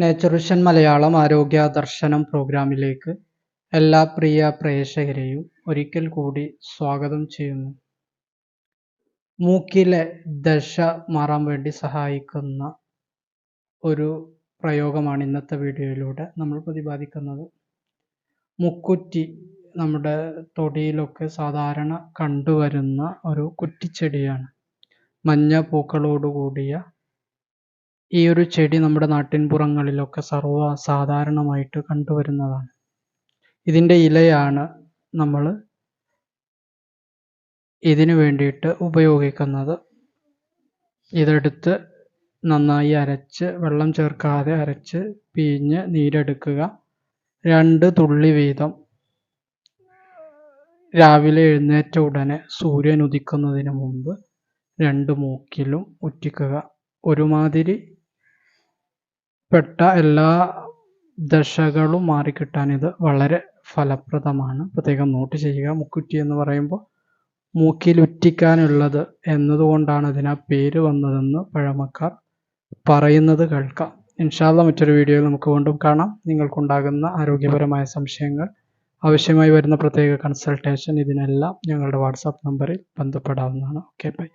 നേച്ചറുഷൻ മലയാളം ആരോഗ്യ ദർശനം പ്രോഗ്രാമിലേക്ക് എല്ലാ പ്രിയ പ്രേക്ഷകരെയും ഒരിക്കൽ കൂടി സ്വാഗതം ചെയ്യുന്നു. മൂക്കിലെ ദശ മാറാൻ വേണ്ടി സഹായിക്കുന്ന ഒരു പ്രയോഗമാണ് ഇന്നത്തെ വീഡിയോയിലൂടെ നമ്മൾ പ്രതിപാദിക്കുന്നത്. മുക്കുറ്റി നമ്മുടെ തൊടിയിലൊക്കെ സാധാരണ കണ്ടുവരുന്ന ഒരു കുറ്റിച്ചെടിയാണ്. മഞ്ഞ പൂക്കളോട് ഈ ഒരു ചെടി നമ്മുടെ നാട്ടിൻപുറങ്ങളിലൊക്കെ സർവ സാധാരണമായിട്ട് കണ്ടുവരുന്നതാണ്. ഇതിന്റെ ഇലയാണ് നമ്മൾ ഇതിനു വേണ്ടിയിട്ട് ഉപയോഗിക്കുന്നത്. ഇതെടുത്ത് നന്നായി അരച്ച് വെള്ളം ചേർക്കാതെ അരച്ച് പിഴിഞ്ഞ് നീരെടുക്കുക. രണ്ട് തുള്ളി വീതം രാവിലെ എഴുന്നേറ്റ ഉടനെ സൂര്യൻ ഉദിക്കുന്നതിന് മുമ്പ് രണ്ട് മൂക്കിലും ഉറ്റിക്കുക. ഒരുമാതിരി പെട്ട എല്ലാ ദശകളും മാറിക്കിട്ടാൻ ഇത് വളരെ ഫലപ്രദമാണ്. പ്രത്യേകം നോട്ട് ചെയ്യുക. മുക്കുറ്റി എന്ന് പറയുമ്പോൾ മൂക്കിൽ ഉറ്റിക്കാനുള്ളത് എന്നതുകൊണ്ടാണ് അതിന് ആ പേര് വന്നതെന്ന് പഴമക്കാർ പറയുന്നത് കേൾക്കാം. ഇൻഷാല്ല മറ്റൊരു വീഡിയോയിൽ നമുക്ക് വീണ്ടും കാണാം. നിങ്ങൾക്കുണ്ടാകുന്ന ആരോഗ്യപരമായ സംശയങ്ങൾ ആവശ്യമായി വരുന്ന പ്രത്യേക കൺസൾട്ടേഷൻ ഇതിനെല്ലാം ഞങ്ങളുടെ വാട്സാപ്പ് നമ്പറിൽ ബന്ധപ്പെടാവുന്നതാണ്. Okay bye